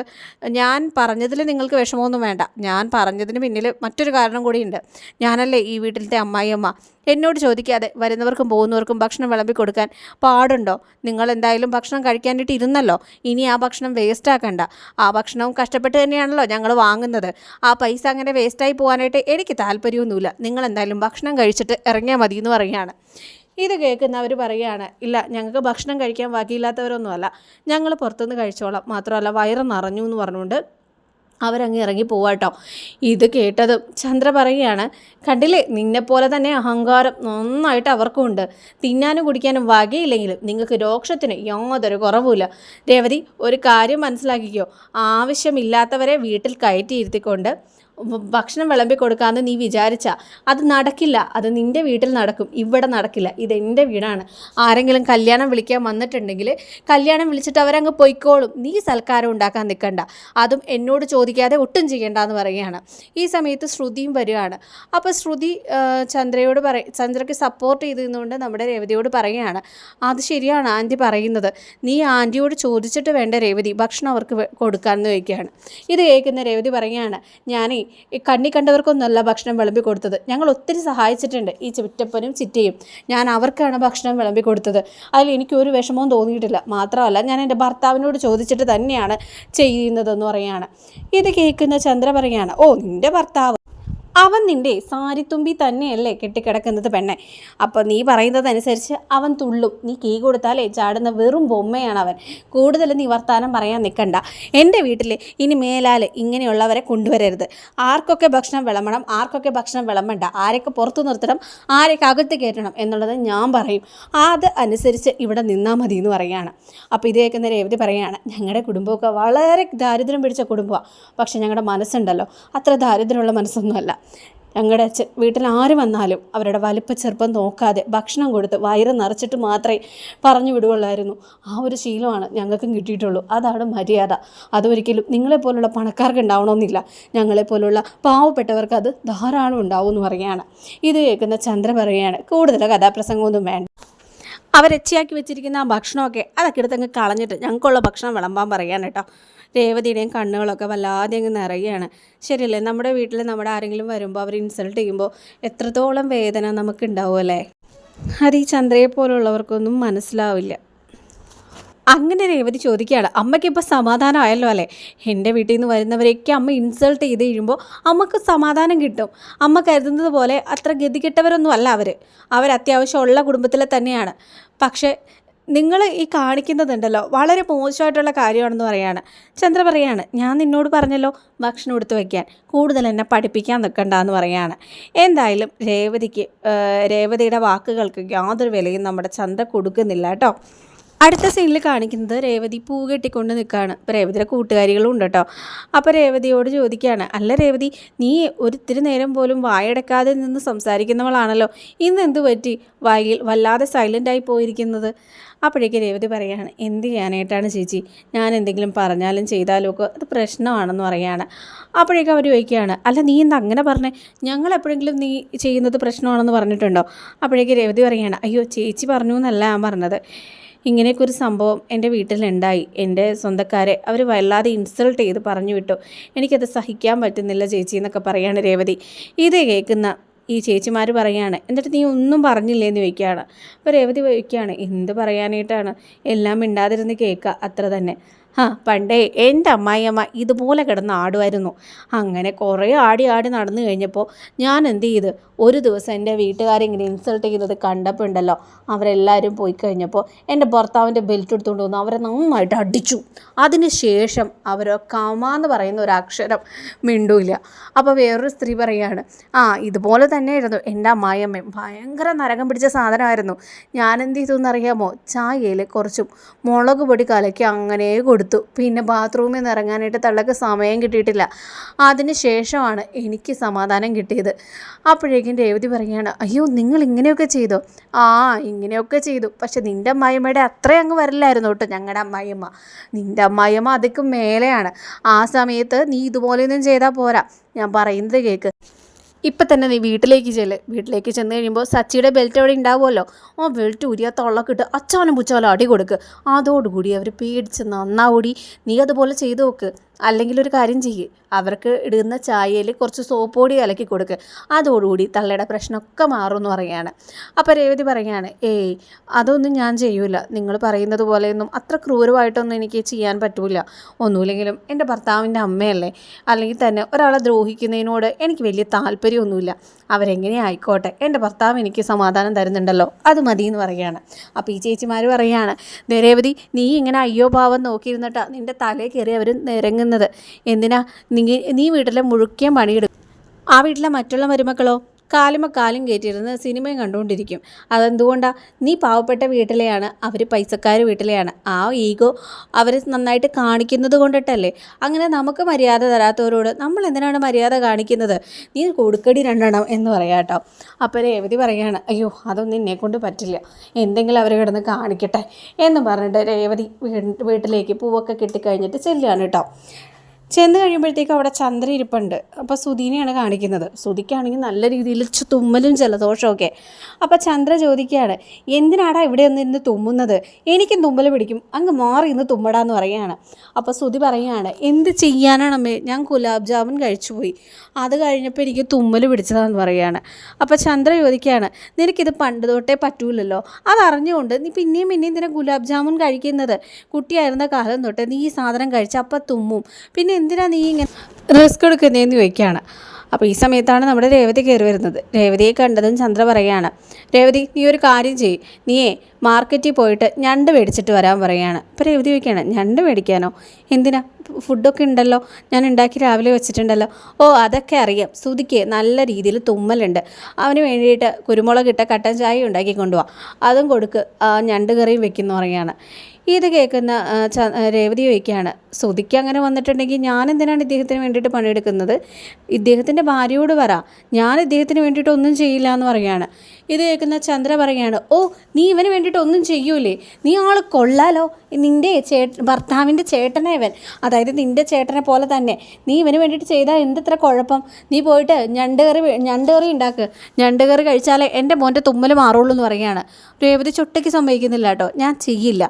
ഞാൻ പറഞ്ഞതിൽ നിങ്ങൾക്ക് വിഷമമൊന്നും വേണ്ട. ഞാൻ പറഞ്ഞതിന് പിന്നിൽ മറ്റൊരു കാരണം കൂടിയുണ്ട് ഞാനല്ലേ ഈ വീട്ടിലത്തെ അമ്മായിയമ്മ എന്നോട് ചോദിക്കാതെ വരുന്നവർക്കും പോകുന്നവർക്കും ഭക്ഷണം വിളമ്പി കൊടുക്കാൻ പാടുണ്ടോ? നിങ്ങൾ എന്തായാലും ഭക്ഷണം കഴിക്കാനായിട്ട് ഇരുന്നല്ലോ. ഇനി ആ ഭക്ഷണം വേസ്റ്റ് ആക്കണ്ട. ആ ഭക്ഷണവും കഷ്ടപ്പെട്ട് തന്നെയാണല്ലോ ഞങ്ങൾ വാങ്ങുന്നത്. ആ പൈസ അങ്ങനെ വേസ്റ്റായി പോകാനായിട്ട് എനിക്ക് താല്പര്യമൊന്നുമില്ല. നിങ്ങൾ എന്തായാലും ഭക്ഷണം കഴിച്ചിട്ട് ഇറങ്ങിയാൽ മതി എന്ന് പറയുകയാണ്. ഇത് കേൾക്കുന്നവർ പറയുകയാണ് ഇല്ല ഞങ്ങൾക്ക് ഭക്ഷണം കഴിക്കാൻ ബാക്കിയില്ലാത്തവരൊന്നുമല്ല ഞങ്ങൾ പുറത്തുനിന്ന് കഴിച്ചോളാം. മാത്രമല്ല വയറ് നിറഞ്ഞു എന്ന് പറഞ്ഞുകൊണ്ട് അവരങ്ങ് ഇറങ്ങി പോവാട്ടോ ഇത് കേട്ടതും ചന്ദ്ര പറയുകയാണ് കണ്ടില്ലേ നിന്നെപ്പോലെ തന്നെ അഹങ്കാരം നന്നായിട്ട് അവർക്കും ഉണ്ട്. തിന്നാനും കുടിക്കാനും വകയില്ലെങ്കിലും നിങ്ങൾക്ക് രോക്ഷത്തിന് യാതൊരു കുറവുമില്ല. രേവതി ഒരു കാര്യം മനസ്സിലാക്കിക്കോ. ആവശ്യമില്ലാത്തവരെ വീട്ടിൽ കയറ്റിയിരുത്തിക്കൊണ്ട് ഭക്ഷണം വിളമ്പി കൊടുക്കാമെന്ന് നീ വിചാരിച്ച അത് നടക്കില്ല അത് നിന്റെ വീട്ടിൽ നടക്കും ഇവിടെ നടക്കില്ല ഇതെന്റെ വീടാണ്. ആരെങ്കിലും കല്യാണം വിളിക്കാൻ വന്നിട്ടുണ്ടെങ്കിൽ കല്യാണം വിളിച്ചിട്ട് അവരങ്ങ് പൊയ്ക്കോളും. നീ സൽക്കാരം ഉണ്ടാക്കാൻ നിൽക്കണ്ട അതും എന്നോട് ചോദിക്കാതെ ഒട്ടും ചെയ്യണ്ട എന്ന് പറയുകയാണ്. ഈ സമയത്ത് ശ്രുതിയും വരികയാണ് അപ്പോൾ ശ്രുതി ചന്ദ്രയോട് പറ ചന്ദ്രയ്ക്ക് സപ്പോർട്ട് ചെയ്തുകൊണ്ട് നമ്മുടെ രേവതിയോട് പറയുകയാണ്. അത് ശരിയാണ് ആന്റി പറയുന്നത്. നീ ആന്റിയോട് ചോദിച്ചിട്ട് വേണ്ട രേവതി ഭക്ഷണം അവർക്ക് കൊടുക്കാമെന്ന് ചോദിക്കുകയാണ്. ഇത് കേൾക്കുന്ന രേവതി പറയുകയാണ് ഞാനേ കണ്ണി കണ്ടവർക്കൊന്നുമല്ല ഭക്ഷണം വിളമ്പി കൊടുത്തത്. ഞങ്ങൾ ഒത്തിരി സഹായിച്ചിട്ടുണ്ട്. ഈ ചിറ്റപ്പനും ചിറ്റയും. ഞാൻ അവർക്കാണ് ഭക്ഷണം വിളമ്പി കൊടുത്തത്. അതിൽ എനിക്കൊരു വിഷമവും തോന്നിയിട്ടില്ല. മാത്രമല്ല ഞാൻ എന്റെ ഭർത്താവിനോട് ചോദിച്ചിട്ട് തന്നെയാണ് ചെയ്യുന്നതെന്ന് പറയുകയാണ്. ഇത് കേൾക്കുന്ന ചന്ദ്ര പറയാണ് ഓ നിന്റെ ഭർത്താവ് അവൻ നിന്റെ സാരിത്തുമ്പി തന്നെയല്ലേ കെട്ടിക്കിടക്കുന്നത് പെണ്ണെ. അപ്പോൾ നീ പറയുന്നതനുസരിച്ച് അവൻ തുള്ളും. നീ കീ കൊടുത്താലേ ചാടുന്ന വെറും ബൊമ്മയാണ് അവൻ കൂടുതൽ നീ വർത്താനം പറയാൻ നിൽക്കണ്ട എന്റെ വീട്ടിൽ ഇനി മേലാൽ ഇങ്ങനെയുള്ളവരെ കൊണ്ടുവരരുത്. ആർക്കൊക്കെ ഭക്ഷണം വിളമ്പണം ആർക്കൊക്കെ ഭക്ഷണം വിളമ്പണ്ട ആരൊക്കെ പുറത്തു നിർത്തണം ആരൊക്കെ അകത്ത് കയറ്റണം എന്നുള്ളത് ഞാൻ പറയും. അത് അനുസരിച്ച് ഇവിടെ നിന്നാൽ മതി എന്ന് പറയുകയാണ് അപ്പോൾ ഇത് കേൾക്കുന്ന രേവതി പറയുകയാണ് ഞങ്ങളുടെ കുടുംബമൊക്കെ വളരെ ദാരിദ്ര്യം പിടിച്ച കുടുംബമാണ് പക്ഷേ ഞങ്ങളുടെ മനസ്സുണ്ടല്ലോ. അത്ര ദാരിദ്ര്യമുള്ള മനസ്സൊന്നുമല്ല. ഞങ്ങളുടെ അച്ഛൻ വീട്ടിൽ ആര് വന്നാലും അവരുടെ വലിപ്പ ചെറുപ്പം നോക്കാതെ ഭക്ഷണം കൊടുത്ത് വയറ് നിറച്ചിട്ട് മാത്രമേ പറഞ്ഞു വിടുകയുള്ളായിരുന്നു. ആ ഒരു ശീലമാണ് ഞങ്ങൾക്കും കിട്ടിയിട്ടുള്ളൂ. അതാണ് മര്യാദ. അതൊരിക്കലും നിങ്ങളെപ്പോലുള്ള പണക്കാർക്ക് ഉണ്ടാവണമെന്നില്ല. ഞങ്ങളെപ്പോലുള്ള പാവപ്പെട്ടവർക്ക് അത് ധാരാളം ഉണ്ടാവും എന്ന് പറയുകയാണ്. ഇത് കേൾക്കുന്ന ചന്ദ്ര പറയുകയാണ് കൂടുതൽ കഥാപ്രസംഗമൊന്നും വേണ്ട. അവരെച്ചിയാക്കി വെച്ചിരിക്കുന്ന ആ ഭക്ഷണമൊക്കെ അതൊക്കെ എടുത്തങ്ങ് കളഞ്ഞിട്ട് ഞങ്ങൾക്കുള്ള ഭക്ഷണം വിളമ്പാൻ പറയാൻ കേട്ടോ. രേവതിയുടെയും കണ്ണുകളൊക്കെ വല്ലാതെ അങ്ങ് നിറയുകയാണ്. ശരിയല്ലേ? നമ്മുടെ വീട്ടിൽ നമ്മുടെ ആരെങ്കിലും വരുമ്പോൾ അവർ ഇൻസൾട്ട് ചെയ്യുമ്പോൾ എത്രത്തോളം വേദന നമുക്കുണ്ടാവും അല്ലേ? അത് ഈ ചന്ദ്രയെ പോലുള്ളവർക്കൊന്നും മനസ്സിലാവില്ല. അങ്ങനെ രേവതി ചോദിക്കുകയാണ് അമ്മയ്ക്ക് ഇപ്പോൾ സമാധാനമായല്ലോ അല്ലേ? എന്റെ വീട്ടിൽ നിന്ന് വരുന്നവരെയൊക്കെ അമ്മ ഇൻസൾട്ട് ചെയ്ത് കഴിയുമ്പോൾ അമ്മയ്ക്ക് സമാധാനം കിട്ടും. അമ്മ കരുതുന്നത് പോലെ അത്ര ഗതികെട്ടവരൊന്നും അല്ല അവർ അവർ അത്യാവശ്യം ഉള്ള കുടുംബത്തിലെ തന്നെയാണ്. പക്ഷേ നിങ്ങൾ ഈ കാണിക്കുന്നതുണ്ടല്ലോ വളരെ മോശമായിട്ടുള്ള കാര്യമാണെന്ന് പറയാണ്. ചന്ദ്ര പറയാണ് ഞാൻ നിന്നോട് പറഞ്ഞല്ലോ ഭക്ഷണം എടുത്ത് വയ്ക്കാൻ കൂടുതൽ എന്നെ പഠിപ്പിക്കാൻ നിൽക്കണ്ട എന്ന് പറയാണ്. എന്തായാലും രേവതിക്ക് രേവതിയുടെ വാക്കുകൾക്ക് യാതൊരു വിലയും നമ്മുടെ ചന്ദ്ര കൊടുക്കുന്നില്ല കേട്ടോ. അടുത്ത സീനിൽ കാണിക്കുന്നത് രേവതി പൂ കെട്ടിക്കൊണ്ട് നിൽക്കുകയാണ്. അപ്പോൾ രേവതിയുടെ കൂട്ടുകാരികളും ഉണ്ട് കേട്ടോ. അപ്പോൾ രേവതിയോട് ചോദിക്കുകയാണ് അല്ല രേവതി നീ ഒരിത്തിരി നേരം പോലും വായടക്കാതെ നിന്ന് സംസാരിക്കുന്നവളാണല്ലോ. ഇന്ന് എന്ത് പറ്റി? വായിൽ വല്ലാതെ സൈലന്റായി പോയിരിക്കുന്നത്. അപ്പോഴേക്ക് രേവതി പറയുകയാണ് എന്ത് ചെയ്യാനായിട്ടാണ് ചേച്ചി? ഞാൻ എന്തെങ്കിലും പറഞ്ഞാലും ചെയ്താലും ഒക്കെ അത് പ്രശ്നമാണെന്ന് പറയുകയാണ്. അപ്പോഴേക്കും അവർ ചോദിക്കുകയാണ് അല്ല നീ എന്താ അങ്ങനെ പറഞ്ഞേ? ഞങ്ങൾ എപ്പോഴെങ്കിലും നീ ചെയ്യുന്നത് പ്രശ്നമാണെന്ന് പറഞ്ഞിട്ടുണ്ടോ? അപ്പോഴേക്ക് രേവതി പറയുകയാണ് അയ്യോ ചേച്ചി പറഞ്ഞു എന്നല്ല ഞാൻ പറഞ്ഞത്. ഇങ്ങനെയൊക്കെ ഒരു സംഭവം എന്റെ വീട്ടിലുണ്ടായി. എന്റെ സ്വന്തക്കാരെ അവർ വല്ലാതെ ഇൻസൾട്ട് ചെയ്ത് പറഞ്ഞു വിട്ടു. എനിക്കത് സഹിക്കാൻ പറ്റുന്നില്ല ചേച്ചി എന്നൊക്കെ പറയാണ് രേവതി. ഇത് കേൾക്കുന്ന ഈ ചേച്ചിമാർ പറയാണ് എന്നിട്ട് നീ ഒന്നും പറഞ്ഞില്ലേ? എന്ന് ചോദിക്കുകയാണ്. അപ്പോൾ രേവതി ചോദിക്കുകയാണ് എന്ത് പറയാനായിട്ടാണ്? എല്ലാം മിണ്ടാതിരുന്ന് കേൾക്കുക അത്ര തന്നെ. ആ പണ്ടേ എന്റെ അമ്മായിയമ്മ ഇതുപോലെ കിടന്ന് ആടുമായിരുന്നു. അങ്ങനെ കുറേ ആടി ആടി നടന്നു കഴിഞ്ഞപ്പോൾ ഞാൻ എന്ത് ചെയ്ത്? ഒരു ദിവസം എന്റെ വീട്ടുകാരെ ഇങ്ങനെ ഇൻസൾട്ട് ചെയ്യുന്നത് കണ്ടപ്പോൾ ഉണ്ടല്ലോ. അവരെല്ലാവരും പോയി കഴിഞ്ഞപ്പോൾ എന്റെ ഭർത്താവിന്റെ ബെൽറ്റ് എടുത്തുകൊണ്ട് വന്നു അവരെ നന്നായിട്ട് അടിച്ചു. അതിനുശേഷം ശേഷം അവർ കമ എന്ന് പറയുന്ന ഒരു അക്ഷരം മിണ്ടൂല അപ്പോൾ വേറൊരു സ്ത്രീ പറയുകയാണ് ആ ഇതുപോലെ തന്നെയായിരുന്നു. എന്റെ അമ്മായിയമ്മയും ഭയങ്കര നരകം പിടിച്ച സാധനമായിരുന്നു. ഞാൻ എന്ത് ചെയ്തു എന്നറിയാമോ? ചായയിൽ കുറച്ചും മുളക് പൊടി കലക്കി അങ്ങനെ കൊടുത്തു. പിന്നെ ബാത്റൂമിൽ നിന്ന് ഇറങ്ങാനായിട്ട് തള്ളക്ക് സമയം കിട്ടിയിട്ടില്ല. അതിന് ശേഷമാണ് എനിക്ക് സമാധാനം കിട്ടിയത്. അപ്പോഴേക്കും രേവതി പറയുകയാണ് അയ്യോ നിങ്ങൾ ഇങ്ങനെയൊക്കെ ചെയ്തോ? ആ ഇങ്ങനെയൊക്കെ ചെയ്തു. പക്ഷെ നിന്റെ അമ്മായിയമ്മയുടെ അത്രയും അങ്ങ് വരില്ലായിരുന്നു കേട്ടോ ഞങ്ങളുടെ അമ്മായിയമ്മ. നിന്റെ അമ്മായിയമ്മ അതൊക്കെ മേലെയാണ്. ആ സമയത്ത് നീ ഇതുപോലെയൊന്നും ചെയ്താൽ പോരാ. ഞാൻ പറയുന്നത് കേൾക്ക് ഇപ്പം തന്നെ നീ വീട്ടിലേക്ക് ചെല്ല്. വീട്ടിലേക്ക് ചെന്ന് കഴിയുമ്പോൾ സച്ചിയുടെ ബെൽറ്റ് അവിടെ ഉണ്ടാവുമല്ലോ ആ ബെൽറ്റ് ഉരിയ തൊള്ളക്കിട്ട് അച്ചാനും പുച്ചാലും അടി കൊടുക്ക്. അതോടുകൂടി അവർ പേടിച്ച് നന്നാവൂടി. നീ അതുപോലെ ചെയ്തു നോക്ക്. അല്ലെങ്കിൽ ഒരു കാര്യം ചെയ്യ്. അവർക്ക് ഇടുന്ന ചായയിൽ കുറച്ച് സോപ്പ് പൊടി കലക്കി കൊടുക്ക്. അതോടുകൂടി തള്ളയുടെ പ്രശ്നമൊക്കെ മാറും എന്ന് പറയുകയാണ് അപ്പോൾ രേവതി പറയുകയാണ് ഏയ് അതൊന്നും ഞാൻ ചെയ്യൂല. നിങ്ങൾ പറയുന്നത് പോലെയൊന്നും അത്ര ക്രൂരമായിട്ടൊന്നും എനിക്ക് ചെയ്യാൻ പറ്റൂല. ഒന്നുമില്ലെങ്കിലും എന്റെ ഭർത്താവിന്റെ അമ്മയല്ലേ? അല്ലെങ്കിൽ തന്നെ ഒരാളെ ദ്രോഹിക്കുന്നതിനോട് എനിക്ക് വലിയ താല്പര്യമൊന്നുമില്ല. അവരെങ്ങനെ ആയിക്കോട്ടെ? എന്റെ ഭർത്താവ് എനിക്ക് സമാധാനം തരുന്നുണ്ടല്ലോ. അത് മതി എന്ന് പറയുകയാണ് അപ്പോൾ ഈ ചേച്ചിമാർ പറയുകയാണ് രേവതി നീ ഇങ്ങനെ അയ്യോ ഭാവം നോക്കിയിരുന്നിട്ടാ നിന്റെ തലയിൽ കയറി അവർ നിരങ്ങുന്നത് എന്തിനാ? നീ നീ വീട്ടിലെ മുഴുക്കിയ പണിയെടുക്കും ആ വീട്ടിലെ മറ്റുള്ള മരുമക്കളോ? കാലുമ കാലും കയറ്റിയിരുന്ന് സിനിമയും കണ്ടുകൊണ്ടിരിക്കും. അതെന്തുകൊണ്ടാണ് നീ പാവപ്പെട്ട വീട്ടിലെയാണ് അവർ പൈസക്കാർ വീട്ടിലെയാണ്. ആ ഈഗോ അവർ നന്നായിട്ട് കാണിക്കുന്നത് കൊണ്ടിട്ടല്ലേ? അങ്ങനെ നമുക്ക് മര്യാദ തരാത്തവരോട് നമ്മൾ എന്തിനാണ് മര്യാദ കാണിക്കുന്നത്? നീ കൊടുക്കടി രണ്ടെണ്ണം എന്ന് പറയാം കേട്ടോ അപ്പോൾ രേവതി പറയുകയാണ് അയ്യോ അതൊന്നും എന്നെ കൊണ്ട് പറ്റില്ല. എന്തെങ്കിലും അവർ കിടന്ന് കാണിക്കട്ടെ എന്ന് പറഞ്ഞിട്ട് രേവതി വീട്ടിലേക്ക് പൂവൊക്കെ കിട്ടിക്കഴിഞ്ഞിട്ട് ചെല്ലുകയാണ് കേട്ടോ ചെന്ന് കഴിയുമ്പോഴത്തേക്ക് അവിടെ ചന്ദ്ര ഇരിപ്പുണ്ട്. അപ്പോൾ സുധീനെയാണ് കാണിക്കുന്നത്. സുധിക്കാണെങ്കിൽ നല്ല രീതിയിൽ തുമ്മലും ജലദോഷമൊക്കെ അപ്പോൾ ചന്ദ്ര ചോദിക്കുകയാണ് എന്തിനാടാ ഇവിടെ ഒന്ന് ഇരുന്ന് തുമ്മുന്നത്? എനിക്കും തുമ്മൽ പിടിക്കും. അങ്ങ് മാറി ഇന്ന് തുമ്മടാന്ന് പറയുകയാണ്. അപ്പോൾ സുധി പറയുകയാണ് എന്ത് ചെയ്യാനാണ് അമ്മേ ഞാൻ ഗുലാബ് ജാമുൻ കഴിച്ചു പോയി അത് കഴിഞ്ഞപ്പോൾ എനിക്ക് തുമ്മൽ പിടിച്ചതാന്ന് പറയുകയാണ്. അപ്പോൾ ചന്ദ്ര ചോദിക്കുകയാണ് നിനക്കിത് പണ്ട് തൊട്ടേ പറ്റൂലല്ലോ? അതറിഞ്ഞുകൊണ്ട് നീ പിന്നെയും പിന്നെയും ഇതിനെ ഗുലാബ് ജാമുൻ കഴിക്കുന്നത്? കുട്ടിയായിരുന്ന കാലം തൊട്ട് നീ ഈ സാധനം കഴിച്ച അപ്പം തുമ്മും. പിന്നെ എന്തിനാ നീ ഇങ്ങനെ റിസ്ക് എടുക്കുന്നതെന്ന് ചോദിക്കുകയാണ്. അപ്പോൾ ഈ സമയത്താണ് നമ്മുടെ രേവതി കയറി വരുന്നത്. രേവതിയെ കണ്ടതും ചന്ദ്ര പറയുകയാണ് രേവതി നീ ഒരു കാര്യം ചെയ്യ്. നീയേ മാർക്കറ്റിൽ പോയിട്ട് ഞണ്ട് മേടിച്ചിട്ട് വരാൻ പറയുകയാണ്. അപ്പോൾ രേവതി ചോദിക്കുകയാണ് ഞണ്ട് മേടിക്കാനോ? എന്തിനാ? ഫുഡൊക്കെ ഉണ്ടല്ലോ. ഞാൻ ഉണ്ടാക്കി രാവിലെ വെച്ചിട്ടുണ്ടല്ലോ. ഓ അതൊക്കെ അറിയാം. സുതിക്ക് നല്ല രീതിയിൽ തുമ്മലുണ്ട്. അവന് വേണ്ടിയിട്ട് കുരുമുളകിട്ട കട്ടൻ ചായ ഉണ്ടാക്കി കൊണ്ടുപോവാം അതും കൊടുക്ക്. ഞണ്ട് കറിയും വെക്കുന്നു പറയാണ് ഇത് കേൾക്കുന്ന രേവതി ചോദിക്കുകയാണ്. സുതിക്ക് അങ്ങനെ വന്നിട്ടുണ്ടെങ്കിൽ ഞാൻ എന്തിനാണ് ഇദ്ദേഹത്തിന് വേണ്ടിയിട്ട് പണിയെടുക്കുന്നത്? ഇദ്ദേഹത്തിന്റെ ഭാര്യയോട് പറ. ഞാൻ ഇദ്ദേഹത്തിന് വേണ്ടിയിട്ട് ഒന്നും ചെയ്യില്ല എന്ന് പറയാണ് ഇത് കേൾക്കുന്ന ചന്ദ്ര പറയാണ് ഓ നീ ഇവന് വേണ്ടിയിട്ട് ഒന്നും ചെയ്യൂലേ? നീ ആൾ കൊള്ളാലോ? നിന്റെ ചേ ഭർത്താവിന്റെ ചേട്ടനെ ഇവൻ. അതായത് നിന്റെ ചേട്ടനെ പോലെ തന്നെ. നീ ഇവന് വേണ്ടിയിട്ട് ചെയ്താൽ എന്തത്ര കുഴപ്പം? നീ പോയിട്ട് ഞണ്ട് കറി ഞണ്ട് കറി ഉണ്ടാക്ക്. ഞണ്ട് കറി കഴിച്ചാലേ എന്റെ മോന്റെ തുമ്മൽ മാറുള്ളൂ എന്ന് പറയുകയാണ്. രേവതി ചൊട്ടയ്ക്ക് സമ്മതിക്കുന്നില്ല കേട്ടോ. ഞാൻ ചെയ്യില്ല.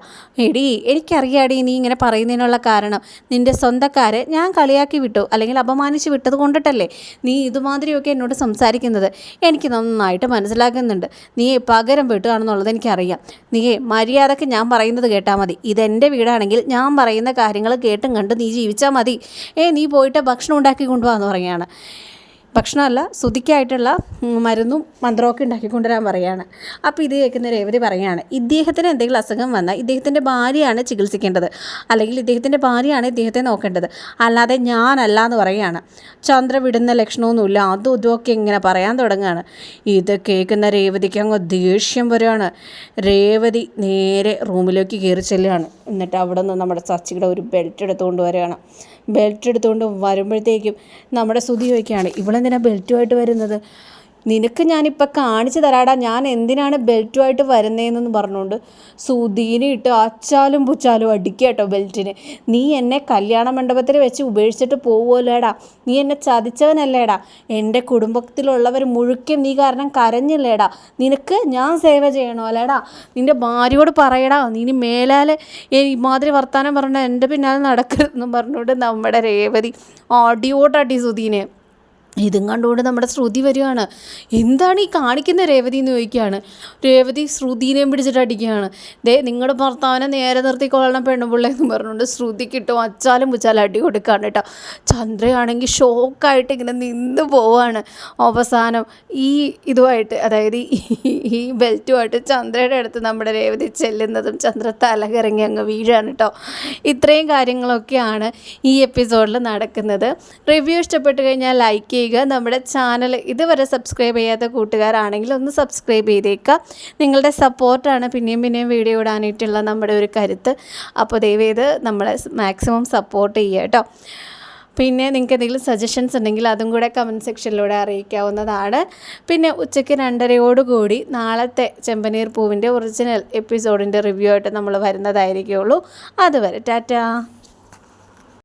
എടി എനിക്കറിയാടി നീ ഇങ്ങനെ പറയുന്നതിനുള്ള കാരണം. നിന്റെ സ്വന്തക്കാരെ ഞാൻ കളിയാക്കി വിട്ടു അല്ലെങ്കിൽ അപമാനിച്ച് വിട്ടത് കൊണ്ടിട്ടല്ലേ നീ ഇതുമാതിരിയൊക്കെ എന്നോട് സംസാരിക്കുന്നത്? എനിക്ക് നന്നായിട്ട് മനസ്സിലാക്കുന്നുണ്ട്. നീ പകരം വിട്ടുകയാണെന്നുള്ളത് എനിക്കറിയാം. നീ മര്യാദയ്ക്ക് ഞാൻ പറയുന്നത് കേട്ടാൽ മതി. ഇതെന്റെ വീടാണെങ്കിൽ ഞാൻ പറയുന്ന കാര്യങ്ങൾ കേട്ടും കണ്ട് നീ ജീവിച്ചാൽ മതി. ഏ നീ പോയിട്ട് ഭക്ഷണം ഉണ്ടാക്കി കൊണ്ടുപോകാമെന്ന് പറയുകയാണ്. ഭക്ഷണമല്ല ശ്രുതിക്കായിട്ടുള്ള മരുന്നും മന്ത്രമൊക്കെ ഉണ്ടാക്കി കൊണ്ടുവരാൻ പറയുകയാണ് അപ്പോൾ ഇത് കേൾക്കുന്ന രേവതി പറയുകയാണ് ഇദ്ദേഹത്തിന് എന്തെങ്കിലും അസുഖം വന്നാൽ ഇദ്ദേഹത്തിന്റെ ഭാര്യയാണ് ചികിത്സിക്കേണ്ടത്. അല്ലെങ്കിൽ ഇദ്ദേഹത്തിന്റെ ഭാര്യയാണ് ഇദ്ദേഹത്തെ നോക്കേണ്ടത്. അല്ലാതെ ഞാനല്ല എന്ന് പറയുകയാണ്. ചന്ദ്ര വിടുന്ന ലക്ഷണമൊന്നുമില്ല. അതും ഇതുമൊക്കെ ഇങ്ങനെ പറയാൻ തുടങ്ങുകയാണ്. ഇത് കേൾക്കുന്ന രേവതിക്ക് അങ്ങ് ദേഷ്യം വരികയാണ്. രേവതി നേരെ റൂമിലേക്ക് കയറി ചെല്ലുകയാണ്. എന്നിട്ട് അവിടെ നിന്ന് നമ്മുടെ സച്ചിയുടെ ഒരു ബെൽറ്റ് എടുത്തുകൊണ്ട് വരികയാണ്. ബെൽറ്റ് എടുത്തുകൊണ്ട് വരുമ്പോഴത്തേക്കും നമ്മുടെ സ്തുതി ചോദിക്കുകയാണ് ഇവളെന്തിനാണ് ബെൽറ്റുമായിട്ട് വരുന്നത്? നിനക്ക് ഞാനിപ്പോൾ കാണിച്ചു തരാടാ. ഞാൻ എന്തിനാണ് ബെൽറ്റുമായിട്ട് വരുന്നതെന്ന് പറഞ്ഞുകൊണ്ട് സുധീനെ ഇട്ട് അച്ചാലും പുച്ചാലും അടിക്കുക കേട്ടോ ബെൽറ്റിന്. നീ എന്നെ കല്യാണ മണ്ഡപത്തിൽ വെച്ച് ഉപേക്ഷിച്ചിട്ട് പോവുമല്ലേടാ നീ എന്നെ ചതിച്ചവനല്ലേടാ. എന്റെ കുടുംബത്തിലുള്ളവർ മുഴുക്കം നീ കാരണം കരഞ്ഞില്ലേടാ. നിനക്ക് ഞാൻ സേവ ചെയ്യണോ അല്ലേടാ? നിന്റെ ഭാര്യയോട് പറയടാ. നീ ഇനി മേലാലെ ഇമാതിരി വർത്തമാനം പറഞ്ഞ എന്റെ പിന്നാലെ നടക്കരുതെന്നും പറഞ്ഞുകൊണ്ട് നമ്മുടെ രേവതി ഓടിയോട്ടാട്ടി സുധീനെ. ഇതും കണ്ടുകൊണ്ട് നമ്മുടെ ശ്രുതി വരികയാണ്. എന്താണ് ഈ കാണിക്കുന്ന രേവതി എന്ന് ചോദിക്കുകയാണ്. രേവതി ശ്രുതിനെയും പിടിച്ചിട്ട് അടിക്കുകയാണ്. ദേ നിങ്ങളുടെ ഭർത്താവിനെ നേരെ നിർത്തിക്കൊള്ളണം പെണ്ണുപിള്ള എന്ന് പറഞ്ഞുകൊണ്ട് ശ്രുതി കിട്ടും അച്ചാലും പുച്ചാലും അടി കൊടുക്കുകയാണ് കേട്ടോ. ചന്ദ്രയാണെങ്കിൽ ഷോക്കായിട്ട് ഇങ്ങനെ നിന്ന് പോവാണ് അവസാനം. ഈ ഇതുമായിട്ട് അതായത് ഈ ബെൽറ്റുമായിട്ട് ചന്ദ്രയുടെ അടുത്ത് നമ്മുടെ രേവതി ചെല്ലുന്നതും ചന്ദ്ര തലകറങ്ങി അങ്ങ് വീഴാണ് കേട്ടോ. ഇത്രയും കാര്യങ്ങളൊക്കെയാണ് ഈ എപ്പിസോഡിൽ നടക്കുന്നത്. റിവ്യൂ ഇഷ്ടപ്പെട്ട് കഴിഞ്ഞാൽ ലൈക്ക് ചെയ്യുക. നമ്മുടെ ചാനൽ ഇതുവരെ സബ്സ്ക്രൈബ് ചെയ്യാത്ത കൂട്ടുകാരാണെങ്കിൽ ഒന്ന് സബ്സ്ക്രൈബ് ചെയ്തേക്കുക. നിങ്ങളുടെ സപ്പോർട്ടാണ് പിന്നെയും പിന്നെയും വീഡിയോ ഇടാനായിട്ടുള്ള നമ്മുടെ ഒരു കരുത്ത്. അപ്പോൾ ദയവേത് നമ്മളെ മാക്സിമം സപ്പോർട്ട് ചെയ്യുക കേട്ടോ. പിന്നെ നിങ്ങൾക്ക് എന്തെങ്കിലും സജഷൻസ് ഉണ്ടെങ്കിൽ അതും കൂടെ കമന്റ് സെക്ഷനിലൂടെ അറിയിക്കാവുന്നതാണ്. പിന്നെ ഉച്ചയ്ക്ക് രണ്ടരയോടുകൂടി നാളത്തെ ചെമ്പനീർ പൂവിന്റെ ഒറിജിനൽ എപ്പിസോഡിന്റെ റിവ്യൂ ആയിട്ട് നമ്മൾ വരുന്നതായിരിക്കുള്ളൂ. അതുവരെ ടാറ്റാ.